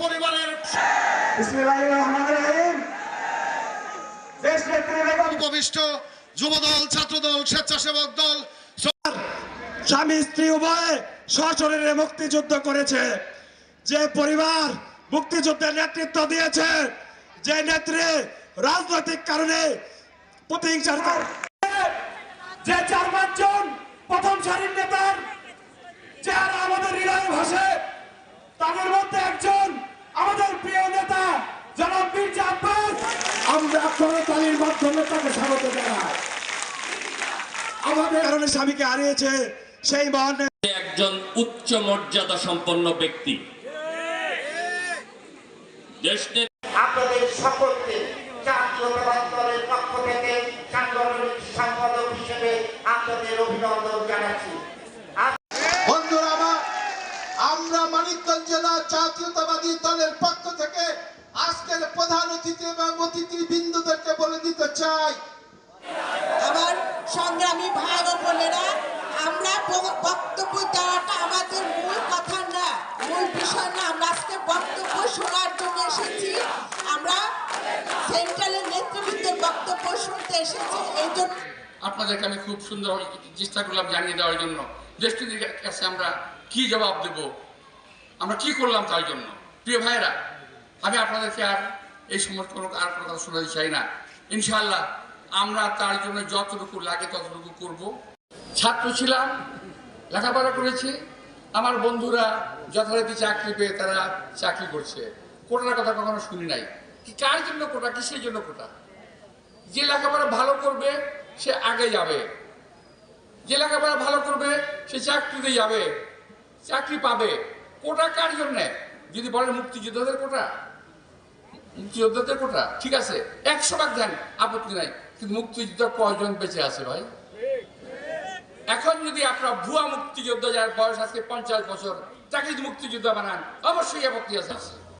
পরিবারের রহমানির রহিম। দেশ উপবিষ্ট যুবদল ছাত্রদল স্বেচ্ছাসেবক দল স্বামী স্ত্রী উভয়ে সশরীরে মুক্তিযুদ্ধ করেছে। যে পরিবার মুক্তিযুদ্ধের নেতৃত্ব দিয়েছে যে নেত্রী রাজনৈতিক কারণে প্রতিহিংসার যে চার পাঁচজন প্রথম সারির নেতার যারা আমাদের হৃদয়ে কারণে স্বামীকে হারিয়েছে সেই মহান একজন উচ্চ মর্যাদা সম্পন্ন ব্যক্তি। আপনাদের সকলকে জাতীয়তাবাদী দলের পক্ষ থেকে সাংগঠনিক সম্পাদক হিসেবে আপনাদের অভিনন্দন জানাচ্ছি। বন্ধুরা আমরা মানিকগঞ্জ জেলা জাতীয়তাবাদী দলের পক্ষ থেকে আজকের প্রধান অতিথি এবং অতিথি বিন্দুদেরকে বলে দিতে চাই। সংগ্রামী ভাই ও বোনেরা, আমরা বক্তব্য দেওয়াটা আমাদের মূল কথা না, মূল বিষয় না। আমরা আজকে বক্তব্য শোনার জন্য এসেছি। আমরা সেন্ট্রালের নেতৃবৃন্দের বক্তব্য শুনতে এসেছি। এই জন্য আপনাদেরকে আমি খুব সুন্দর চেষ্টা করলাম জানিয়ে দেওয়ার জন্য। দেশটির কাছে আমরা কি জবাব দেব? আমরা কি করলাম তার জন্য? প্রিয় ভাইয়েরা, আমি আপনাদেরকে আর এই সমস্ত কোনো আর কোনো কথা শোনাতে চাই না। ইনশাআল্লাহ আমরা তার জন্য যতটুকু লাগে ততটুকু করব। ছাত্র ছিলাম, লেখাপড়া করেছি। আমার বন্ধুরা যথারীতি চাকরি পেয়ে তারা চাকরি করছে। কোটার কথা কখনো শুনি নাই। কি কার জন্য কোটা, কিসের জন্য কোটা? যে লেখাপড়া ভালো করবে, সে আগে যাবে। যে লেখাপড়া ভালো করবে, সে চাকরিতে যাবে। চাকরি পাবে। কোটা কার জন্যে? যদি বলেন মুক্তিযোদ্ধাদের কোটা। মুক্তিযোদ্ধাদের কোটা, ঠিক আছে। একশো ভাগ দেন, আপত্তি নাই। মুক্তিযোদ্ধা কয়জন বেঁচে আছে ভাই? এখন যদি আপনার ভুয়া মুক্তিযোদ্ধা যার বয়স আজকে পঞ্চাশ বছর, তাকে যদি মুক্তিযোদ্ধা বানান, অবশ্যই আপত্তি আছে।